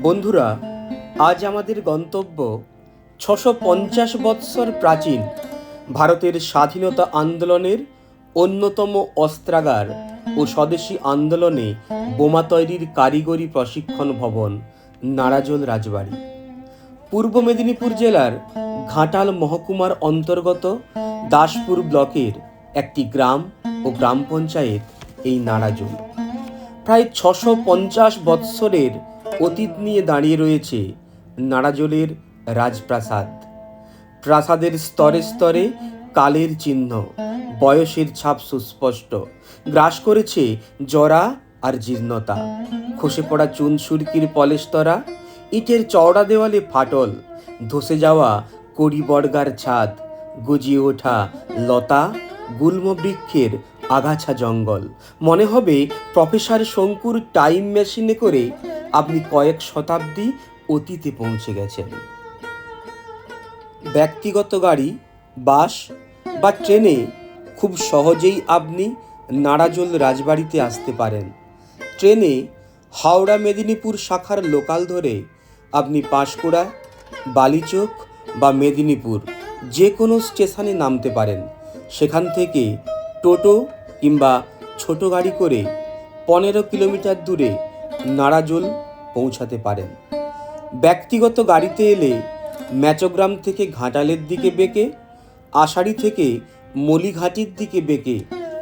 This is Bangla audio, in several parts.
বন্ধুরা, আজ আমাদের গন্তব্য ছশো পঞ্চাশ বৎসর প্রাচীন ভারতের স্বাধীনতা আন্দোলনের অন্যতম অস্ত্রাগার ও স্বদেশী আন্দোলনে বোমা তৈরির কারিগরি প্রশিক্ষণ ভবন, নারাজল রাজবাড়ি। পূর্ব মেদিনীপুর জেলার ঘাটাল মহকুমার অন্তর্গত দাসপুর ব্লকের একটি গ্রাম ও গ্রাম পঞ্চায়েত এই নারাজল। প্রায় ছশো পঞ্চাশ বৎসরের অতীত নিয়ে দাঁড়িয়ে রয়েছে নারাজলের রাজপ্রাসাদ। প্রাসাদের স্তরে স্তরে কালের চিহ্ন, বয়সের ছাপ সুস্পষ্ট। গ্রাস করেছে জরা আর জীর্ণতা। খসে পড়া চুন সুরকির পলেস্তরা ইটের চওড়া দেওয়ালে ফাটল, ধসে যাওয়া কড়ি বর্গার ছাদ, গজিয়ে ওঠা লতা, গুল্ম বৃক্ষের আগাছা জঙ্গল। মনে হবে প্রফেসর শঙ্কুর টাইম মেশিনে করে আপনি কয়েক শতাব্দী অতীতে পৌঁছে গেছেন। ব্যক্তিগত গাড়ি, বাস বা ট্রেনে খুব সহজেই আপনি নারাজল রাজবাড়িতে আসতে পারেন। ট্রেনে হাওড়া মেদিনীপুর শাখার লোকাল ধরে আপনি পাঁশকুড়া, বালিচক বা মেদিনীপুর যে কোনো স্টেশনে নামতে পারেন। সেখান থেকে টোটো কিংবা ছোট গাড়ি করে পনেরো কিলোমিটার দূরে নারাজল পৌঁছাতে পারেন। ব্যক্তিগত গাড়িতে এলে ম্যাচোগ্রাম থেকে ঘাটালের দিকে বেঁকে, আষাঢ়ি থেকে মলিঘাটির দিকে বেঁকে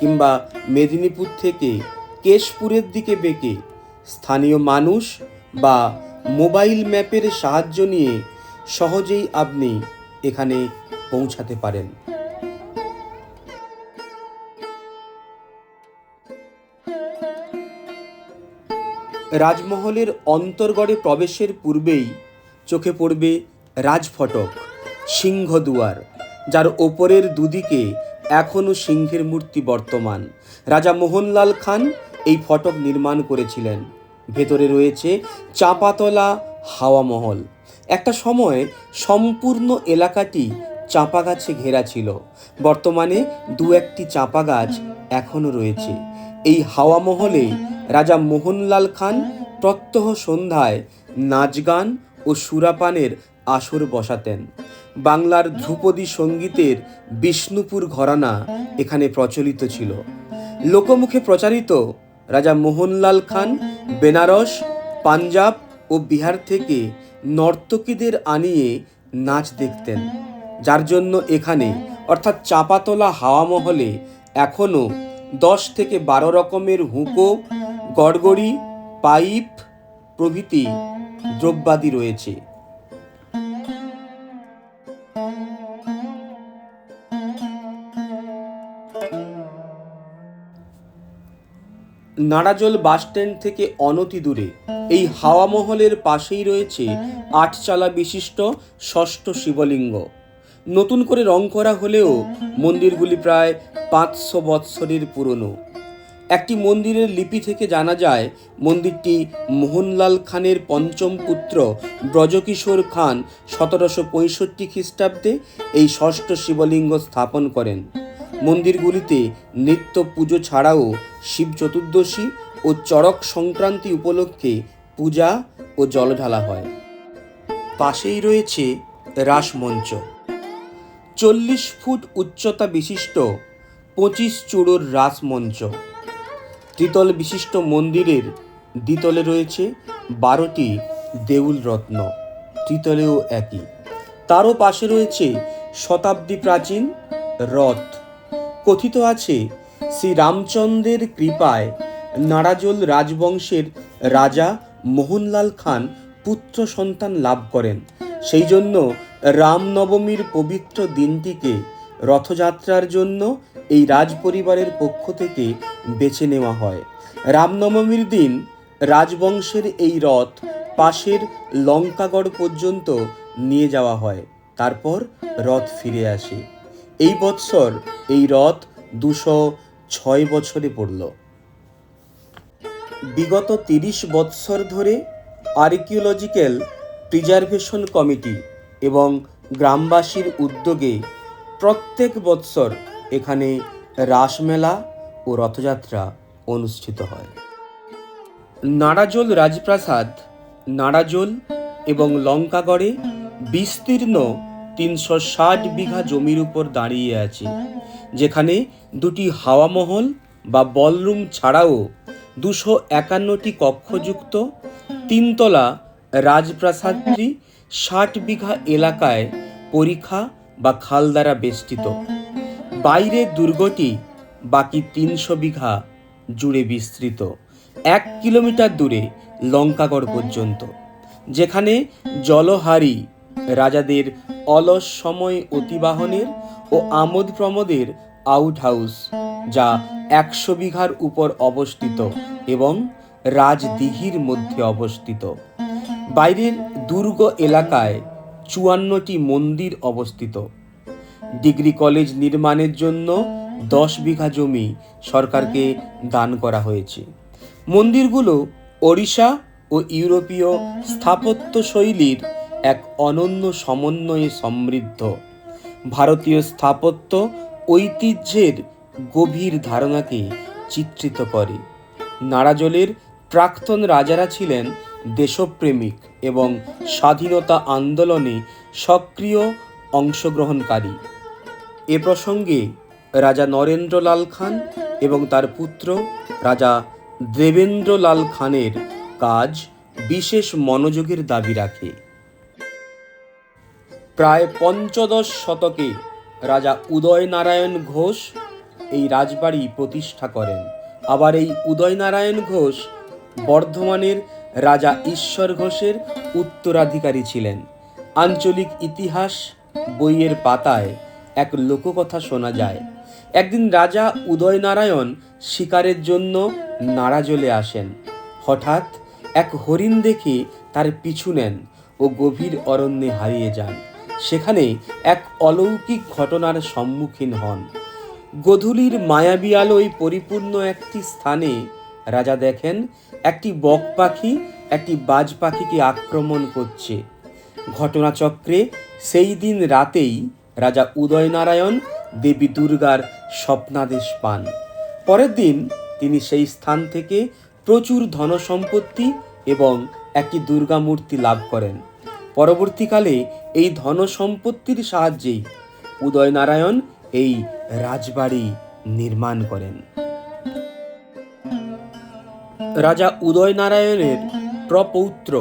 কিংবা মেদিনীপুর থেকে কেশপুরের দিকে বেঁকে স্থানীয় মানুষ বা মোবাইল ম্যাপের সাহায্য নিয়ে সহজেই আপনি এখানে পৌঁছাতে পারেন। রাজমহলের অন্তর্গড়ে প্রবেশের পূর্বেই চোখে পড়বে রাজফটক, সিংহদুয়ার, যার ওপরের দুদিকে এখনও সিংহের মূর্তি বর্তমান। রাজা মোহনলাল খান এই ফটক নির্মাণ করেছিলেন। ভেতরে রয়েছে চাঁপাতলা হাওয়া মহল। একটা সময় সম্পূর্ণ এলাকাটি চাঁপা গাছে ঘেরা ছিল। বর্তমানে দু একটি চাঁপা গাছ এখনও রয়েছে। এই হাওয়া মহলে রাজা মোহনলাল খান প্রত্যহ সন্ধ্যায় নাচ গান ও সুরাপানের আসর বসাতেন। বাংলার ধ্রুপদী সঙ্গীতের বিষ্ণুপুর ঘরানা এখানে প্রচলিত ছিল। লোকমুখে প্রচারিত রাজা মোহনলাল খান বেনারস, পাঞ্জাব ও বিহার থেকে নর্তকীদের আনিয়ে নাচ দেখতেন। যার জন্য এখানে অর্থাৎ চাপাতলা হাওয়া মহলে এখনও দশ থেকে বারো রকমের হুঁকো, গড়গড়ি, পাইপ প্রভৃতি দ্রব্যাদি রয়েছে। নাড়াজল বাসস্ট্যান্ড থেকে অনতি দূরে, এই হাওয়া মহলের পাশেই রয়েছে আটচালা বিশিষ্ট ষষ্ঠ শিবলিঙ্গ। নতুন করে রং করা হলেও মন্দিরগুলি প্রায় পাঁচশো বৎসরের পুরনো। একটি মন্দিরের লিপি থেকে জানা যায়, মন্দিরটি মোহনলাল খানের পঞ্চম পুত্র ব্রজকিশোর খান সতেরোশো পঁয়ষট্টি খ্রিস্টাব্দে এই ষষ্ঠ শিবলিঙ্গ স্থাপন করেন। মন্দিরগুলিতে নিত্য পুজো ছাড়াও শিব চতুর্দশী ও চড়ক সংক্রান্তি উপলক্ষে পূজা ও জল ঢালা হয়। পাশেই রয়েছে রাসমঞ্চ। চল্লিশ ফুট উচ্চতা বিশিষ্ট পঁচিশ চূড়োর রাসমঞ্চ। ত্রিতল বিশিষ্ট মন্দিরের দ্বিতলে রয়েছে বারোটি দেউল রত্ন, ত্রিতলেও একই। তারও পাশে রয়েছে শতাব্দী প্রাচীন রথ। কথিত আছে শ্রী রামচন্দ্রের কৃপায় নারাজল রাজবংশের রাজা মোহনলাল খান পুত্র সন্তান লাভ করেন। সেই জন্য রামনবমীর পবিত্র দিনটিকে রথযাত্রার জন্য এই রাজপরিবারের পক্ষ থেকে বেছে নেওয়া হয়। রামনবমীর দিন রাজবংশের এই রথ পাশের লঙ্কাগড় পর্যন্ত নিয়ে যাওয়া হয়, তারপর রথ ফিরে আসে। এই বৎসর এই রথ দুশো ছয় বছরে পড়ল। বিগত তিরিশ বৎসর ধরে আর্কিওলজিক্যাল প্রিজার্ভেশন কমিটি এবং গ্রামবাসীর উদ্যোগে প্রত্যেক বৎসর এখানে রাসমেলা ও রথযাত্রা অনুষ্ঠিত হয়। নাড়াজোল রাজপ্রাসাদ, নাড়াজোল এবং লঙ্কাগড়ে বিস্তীর্ণ তিনশো ষাট বিঘা জমির উপর দাঁড়িয়ে আছে, যেখানে দুটি হাওয়া মহল বা বলরুম ছাড়াও দুশো একান্নটি কক্ষযুক্ত তিনতলা রাজপ্রাসাদটি ষাট বিঘা এলাকায় পরীক্ষা বা খাল দ্বারা বেষ্টিত। বাইরে দুর্গটি বাকি তিনশো বিঘা জুড়ে বিস্তৃত। এক কিলোমিটার দূরে লঙ্কাগড় পর্যন্ত, যেখানে জলহারি রাজাদের অলস সময় অতিবাহনের ও আমোদ প্রমোদের আউট হাউস যা একশো বিঘার উপর অবস্থিত এবং রাজদিঘির মধ্যে অবস্থিত। বাইরের দুর্গ এলাকায় চুয়ান্নটি মন্দির অবস্থিত। ডিগ্রি কলেজ নির্মাণের জন্য দশ বিঘা জমি সরকারকে দান করা হয়েছে। মন্দিরগুলো ওড়িশা ও ইউরোপীয় স্থাপত্য শৈলীর এক অনন্য সমন্বয়ে সমৃদ্ধ। ভারতীয় স্থাপত্য ঐতিহ্যের গভীর ধারণাকে চিত্রিত করে। নাড়াজলের প্রাক্তন রাজারা ছিলেন দেশপ্রেমিক এবং স্বাধীনতা আন্দোলনে সক্রিয় অংশগ্রহণকারী। এ প্রসঙ্গে রাজা নরেন্দ্রলাল খান এবং তার পুত্র রাজা দেবেন্দ্রলাল খানের কাজ বিশেষ মনোযোগের দাবি রাখে। প্রায় পঞ্চদশ শতকে রাজা উদয়নারায়ণ ঘোষ এই রাজবাড়ি প্রতিষ্ঠা করেন। আবার এই উদয়নারায়ণ ঘোষ বর্ধমানের রাজা ঈশ্বর ঘোষের উত্তরাধিকারী ছিলেন। আঞ্চলিক ইতিহাস বইয়ের পাতায় এক লোককথা শোনা যায়। একদিন রাজা উদয়নারায়ণ শিকারের জন্য নাড়াজলে আসেন। হঠাৎ এক হরিণ দেখে তার পিছু নেন ও গভীর অরণ্যে হারিয়ে যান। সেখানে এক অলৌকিক ঘটনার সম্মুখীন হন। গধূলির মায়াবী পরিপূর্ণ একটি স্থানে রাজা দেখেন, একটি বক পাখি, একটি বাজ পাখিকে আক্রমণ করছে। ঘটনাচক্রে সেই দিন রাতেই রাজা উদয়নারায়ণ দেবী দুর্গার স্বপ্নাদেশ পান। পরের দিন তিনি সেই স্থান থেকে প্রচুর ধনসম্পত্তি এবং একটি দুর্গা মূর্তি লাভ করেন। পরবর্তীকালে এই ধনসম্পত্তির সাহায্যেই উদয়নারায়ণ এই রাজবাড়ি নির্মাণ করেন। রাজা উদয়নারায়ণের প্রপৌত্র।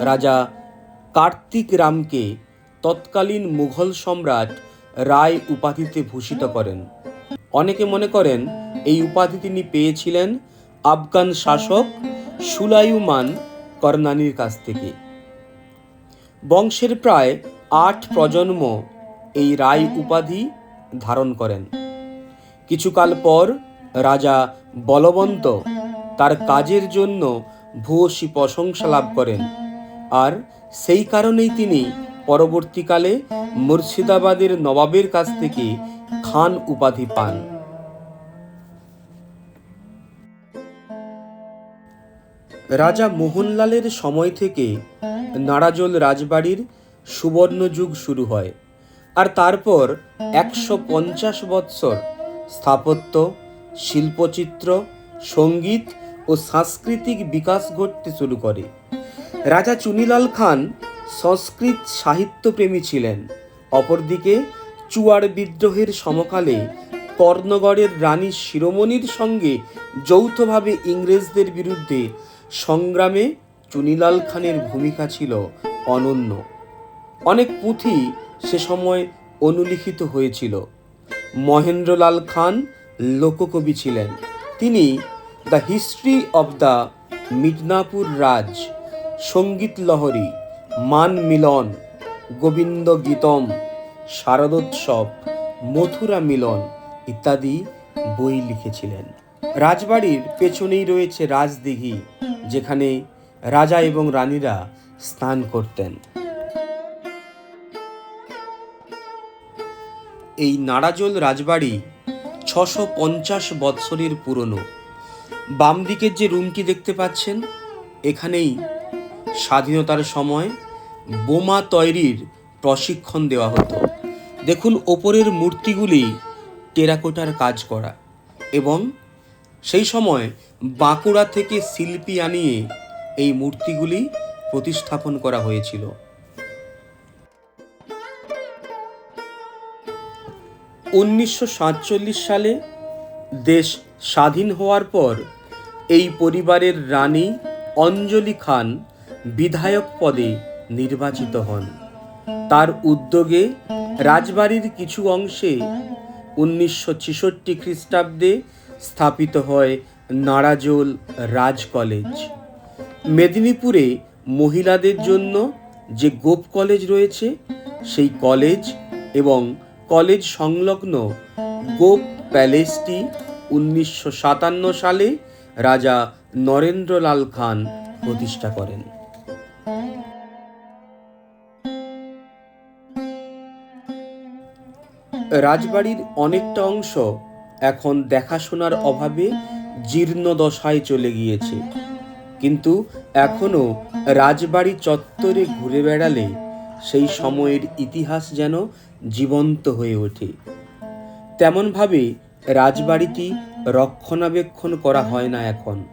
রাজা কার্তিক রামকে তৎকালীন মুঘল সম্রাট রায় উপাধিতে ভূষিত করেন। অনেকে মনে করেন এই উপাধি তিনি পেয়েছিলেন আফগান শাসক সুলাইমান করনানির কাছ থেকে। বংশের প্রায় আট প্রজন্ম এই রায় উপাধি ধারণ করেন। কিছুকাল পর রাজা বলবন্ত তার কাজের জন্য ভূয়সী প্রশংসা লাভ করেন। আর সেই কারণেই তিনি পরবর্তীকালে মুর্শিদাবাদের নবাবের কাছ থেকে খান উপাধি পান। রাজা মোহনলালের সময় থেকে নারাজল রাজবাড়ির সুবর্ণ যুগ শুরু হয়। আর তারপর একশো পঞ্চাশ বৎসর স্থাপত্য, শিল্পচিত্র, সংগীত ও সাংস্কৃতিক বিকাশ ঘটতে শুরু করে। রাজা চুনিলাল খান সংস্কৃত সাহিত্যপ্রেমী ছিলেন। অপরদিকে চুয়ার বিদ্রোহের সমকালে কর্ণগড়ের রানী শিরোমণির সঙ্গে যৌথভাবে ইংরেজদের বিরুদ্ধে সংগ্রামে চুনিলাল খানের ভূমিকা ছিল অনন্য। অনেক পুঁথি সে সময় অনুলিখিত হয়েছিল। মহেন্দ্রলাল খান লোককবি ছিলেন। তিনি the history of the Midnapore Raj, Sangeet Lahari, মান মিলন, গোবিন্দ গীতম, শারদোৎসব, মথুরা মিলন ইত্যাদি বই লিখেছিলেন। রাজবাড়ির পেছনেই রয়েছে রাজদিঘি, যেখানে রাজা এবং রানীরা স্নান করতেন। এই নাড়াজোল রাজবাড়ি ছশো পঞ্চাশ বৎসরের পুরনো। বাম দিকের যে রুমটি দেখতে পাচ্ছেন, এখানেই স্বাধীনতার সময় বোমা তৈরির প্রশিক্ষণ দেওয়া হতো। দেখুন, ওপরের মূর্তিগুলি টেরাকোটার কাজ করা এবং সেই সময় বাঁকুড়া থেকে শিল্পী আনিয়ে এই মূর্তিগুলি প্রতিস্থাপন করা হয়েছিল। উনিশশো সাতচল্লিশ সালে দেশ স্বাধীন হওয়ার পর এই পরিবারের রানী অঞ্জলি খান বিধায়ক পদে নির্বাচিত হন। তার উদ্যোগে রাজবাড়ির কিছু অংশে উনিশশো ছেষট্টি খ্রিস্টাব্দে স্থাপিত হয় নাড়াজোল রাজ কলেজ। মেদিনীপুরে মহিলাদের জন্য যে গোপ কলেজ রয়েছে, সেই কলেজ এবং কলেজ সংলগ্ন গোপ প্যালেসটি উনিশশো সাতান্ন সালে রাজা নরেন্দ্রলাল খান প্রতিষ্ঠা করেন। রাজবাড়ির অনেকটা অংশ এখন দেখাশোনার অভাবে জীর্ণ দশায় চলে গিয়েছে। কিন্তু এখনও রাজবাড়ি চত্বরে ঘুরে বেড়ালে সেই সময়ের ইতিহাস যেন জীবন্ত হয়ে ওঠে। তেমনভাবে রাজবাড়িটি রক্ষণাবেক্ষণ করা হয় না এখন।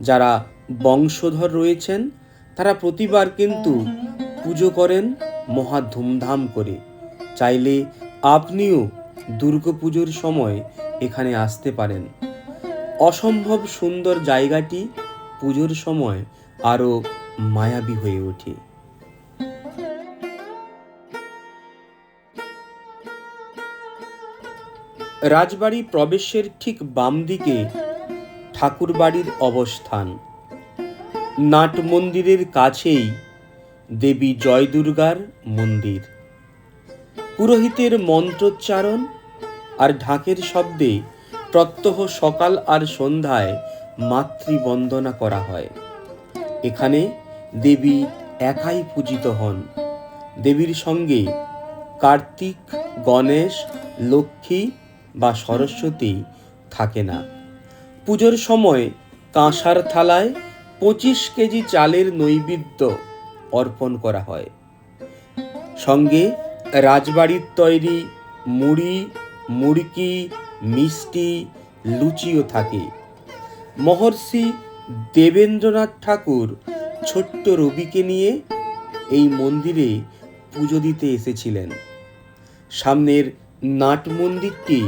যারা বংশধর রয়েছেন, তারা প্রতিবার কিন্তু পুজো করেন, মহা ধুমধাম করে। চাইলে আপনিও দুর্গাপুজোর সময় এখানে আসতে পারেন। অসম্ভব সুন্দর জায়গাটি পুজোর সময় আরও মায়াবী হয়ে ওঠে। রাজবাড়ি প্রবেশের ঠিক বাম দিকে ঠাকুরবাড়ির অবস্থান। নাট মন্দিরের কাছেই দেবী জয় দুর্গার মন্দির। পুরোহিতের মন্ত্রোচ্চারণ আর ঢাকের শব্দে প্রত্যহ সকাল আর সন্ধ্যায় মাতৃবন্দনা করা হয়। এখানে দেবী একাই পূজিত হন। দেবীর সঙ্গে কার্তিক, গণেশ, লক্ষ্মী বা সরস্বতী থাকে না। পুজোর সময় কাঁসার থালায় পঁচিশ কেজি চালের নৈবেদ্য অর্পণ করা হয়। সঙ্গে রাজবাড়ির তৈরি মুড়ি, মুড়কি, মিষ্টি, লুচিও থাকে। মহর্ষি দেবেন্দ্রনাথ ঠাকুর ছোট্ট রবিকে নিয়ে এই মন্দিরে পুজো দিতে এসেছিলেন। সামনের নাট মন্দিরটি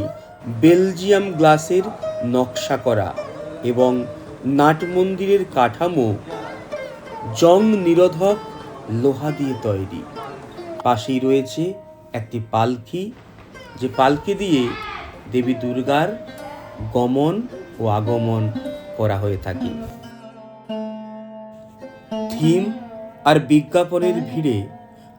বেলজিয়াম গ্লাসের নকশা করা এবং নাট মন্দিরের কাঠামো জং নিরোধক লোহা দিয়ে তৈরি। পাশেই রয়েছে একটি পালকি, যে পালকি দিয়ে দেবী দুর্গার গমন ও আগমন করা হয়ে থাকে। থিম আর বিজ্ঞাপনের ভিড়ে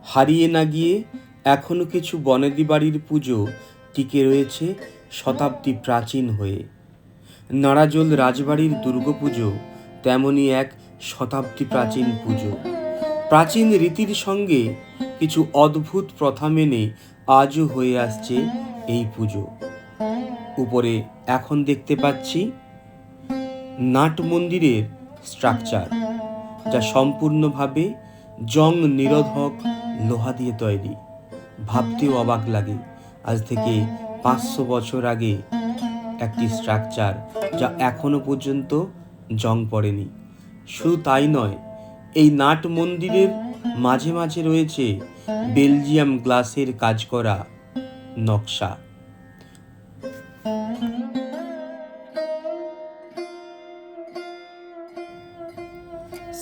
হারিয়ে না গিয়ে এখনও কিছু বনেদি বাড়ির পুজো টিকে রয়েছে শতাব্দী প্রাচীন হয়ে। নাড়াজোল রাজবাড়ির দুর্গাপুজো তেমনই এক শতাব্দী প্রাচীন পুজো। প্রাচীন রীতির সঙ্গে কিছু অদ্ভুত প্রথা মেনে আজও হয়ে আসছে এই পুজো। উপরে এখন দেখতে পাচ্ছি নাট মন্দিরের স্ট্রাকচার, যা সম্পূর্ণভাবে জং নিরোধক লোহা দিয়ে তৈরি। ভাবতেও অবাক লাগে, আজ থেকে পাঁচশো বছর আগে একটি স্ট্রাকচার যা এখনও পর্যন্ত জং পড়েনি। শুধু তাই নয়, এই নাট মন্দিরের মাঝে মাঝে রয়েছে বেলজিয়াম গ্লাসের কাজ করা নকশা।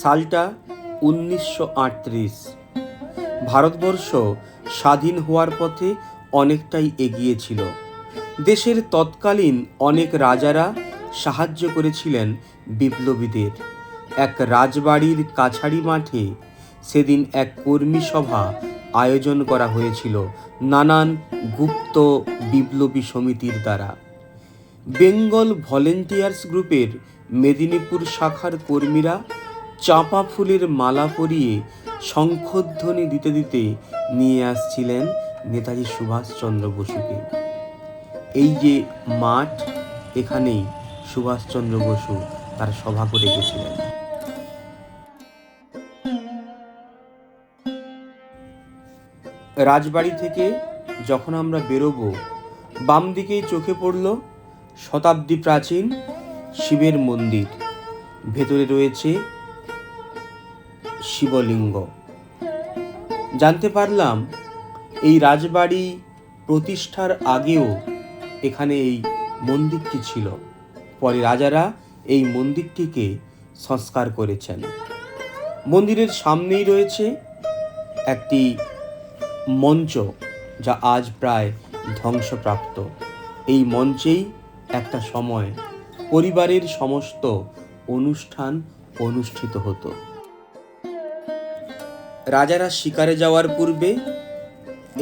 সালটা উনিশশো আটত্রিশ। ভারতবর্ষ স্বাধীন হওয়ার পথে অনেকটাই এগিয়েছিল দেশের তৎকালীন অনেক রাজারা সাহায্য করেছিলেন বিপ্লবীদের। এক রাজবাড়ির কাছাড়ি মাঠে সেদিন এক কর্মী সভা আয়োজন করা হয়েছিল নানান গুপ্ত বিপ্লবী সমিতির দ্বারা। বেঙ্গল ভলেন্টিয়ার্স গ্রুপের মেদিনীপুর শাখার কর্মীরা চাঁপা ফুলের মালা পরিয়ে শঙ্খধ্বনি দিতে দিতে নিয়ে আসছিলেন নেতাজি সুভাষচন্দ্র বসুকে। এই যে মাঠ, এখানেই সুভাষচন্দ্র বসু তার সভা করে গেছিলেন। রাজবাড়ি থেকে যখন আমরা বেরোবো, বাম দিকেই চোখে পড়ল শতাব্দী প্রাচীন শিবের মন্দির। ভেতরে রয়েছে শিবলিঙ্গ। জানতে পারলাম এই রাজবাড়ি প্রতিষ্ঠার আগেও এখানে এই মন্দিরটি ছিল। পরে রাজারা এই মন্দিরটিকে সংস্কার করেছেন। মন্দিরের সামনেই রয়েছে একটি মঞ্চ যা আজ প্রায় ধ্বংসপ্রাপ্ত। এই মঞ্চেই একটা সময় পরিবারের সমস্ত অনুষ্ঠান অনুষ্ঠিত হতো। রাজারা শিকারে যাওয়ার পূর্বে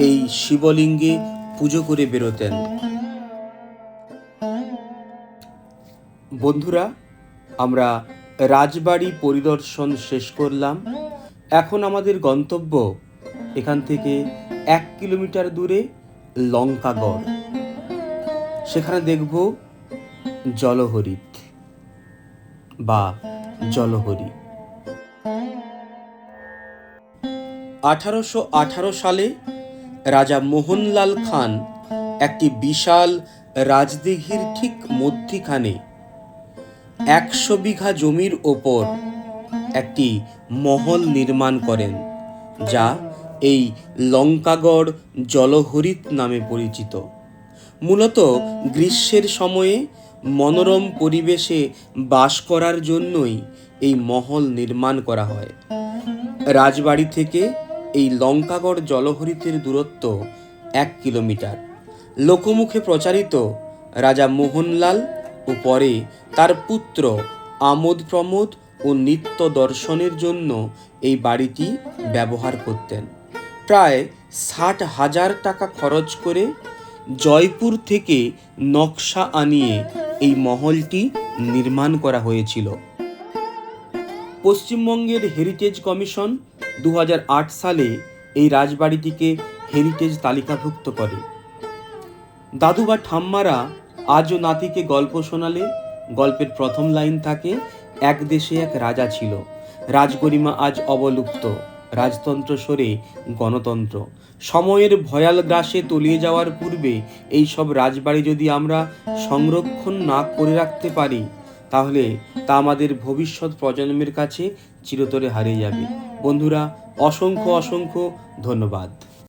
এই শিবলিঙ্গে পুজো করে বেরোতেন। বন্ধুরা, আমরা রাজবাড়ি পরিদর্শন শেষ করলাম। এখন আমাদের গন্তব্য এখান থেকে এক কিলোমিটার দূরে লঙ্কাগড়। সেখানে দেখব জলহরিত বা জলহরি। আঠারোশো আঠারো সালে রাজা মোহনলাল খান একটি বিশাল রাজদিঘির ঠিক মধ্যিখানে একশো বিঘা জমির ওপর একটি মহল নির্মাণ করেন, যা এই লঙ্কাগড় জলহরিত নামে পরিচিত। মূলত গ্রীষ্মের সময়ে মনোরম পরিবেশে বাস করার জন্যই এই মহল নির্মাণ করা হয়। রাজবাড়ি থেকে এই লঙ্কাগড় জলহরিতের দূরত্ব এক কিলোমিটার। লোকমুখে প্রচারিত রাজা মোহনলাল ও পরে তার পুত্র আমোদ প্রমোদ ও নিত্য দর্শনের জন্য এই বাড়িটি ব্যবহার করতেন। প্রায় ষাট হাজার টাকা খরচ করে জয়পুর থেকে নকশা আনিয়ে এই মহলটি নির্মাণ করা হয়েছিল। পশ্চিমবঙ্গের হেরিটেজ কমিশন দু হাজার আট সালে এই রাজবাড়িটিকে হেরিটেজ তালিকাভুক্ত করে। দাদু বা ঠাম্মারা আজও নাতিকে গল্প শোনালে, গল্পের প্রথম লাইন থাকে, এক দেশে এক রাজা ছিল। রাজগরিমা আজ অবলুপ্ত। রাজতন্ত্র সরে গণতন্ত্র। সময়ের ভয়াল গ্রাসে তলিয়ে যাওয়ার পূর্বে এই সব রাজবাড়ি যদি আমরা সংরক্ষণ না করে রাখতে পারি তাহলে তা আমাদের ভবিষ্যৎ প্রজন্মের কাছে চিরতরে হারিয়ে যাবে। বন্ধুরা অসংখ্য অসংখ্য ধন্যবাদ।